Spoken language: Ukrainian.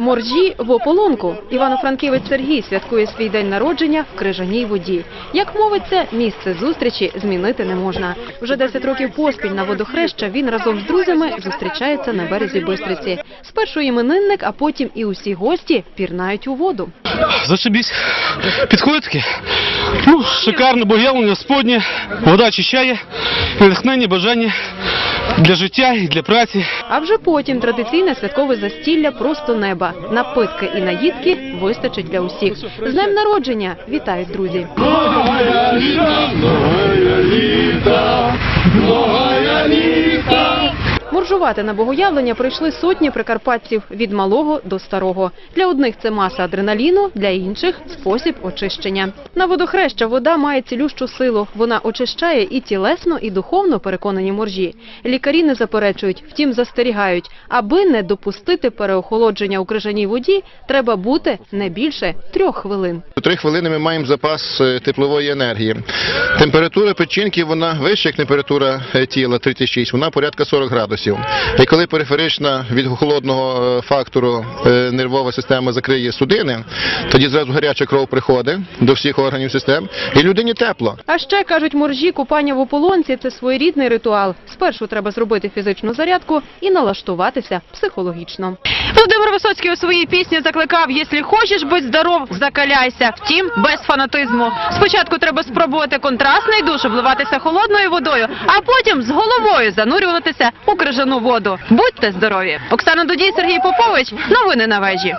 Моржі в ополонку. Івано-Франківець Сергій святкує свій день народження в крижаній воді. Як мовиться, місце зустрічі змінити не можна. Вже 10 років поспіль на водохреща він разом з друзями зустрічається на березі Бистриці. Спершу іменинник, а потім і усі гості пірнають у воду. Зашибісь. Підходить таке. Ну, шикарно, богоявлення споднє, вода очищає, натхнення, бажання для життя і для праці. А вже потім традиційне святкове застілля просто неба. Напитки і наїдки вистачить для усіх. З днем народження! Вітають друзі! Моржувати на богоявлення прийшли сотні прикарпатців від малого до старого. Для одних це маса адреналіну, для інших спосіб очищення. На водохреща вода має цілющу силу. Вона очищає і тілесно, і духовно переконані моржі. Лікарі не заперечують, втім застерігають, аби не допустити переохолодження у крижаній воді, треба бути не більше трьох хвилин. Три хвилини ми маємо запас е, теплової енергії. Температура печінки вона вища, як температура е, тіла 36, вона порядка 40 градусів. І коли периферична від холодного е, фактору е, нервова система закриє судини, тоді зразу гаряча кров приходить до всіх органів систем, і людині тепло. А ще кажуть моржі, купання в ополонці це своєрідний ритуал. Спершу треба зробити фізичну зарядку і налаштуватися психологічно. Володимир Висоцький у своїй пісні закликав, якщо хочеш бути здоров, закаляйся. Втім, без фанатизму. Спочатку треба спробувати контрастний душ, обливатися холодною водою, а потім з головою занурюватися у крижану воду. Будьте здорові! Оксана Дудій, Сергій Попович. Новини на вежі.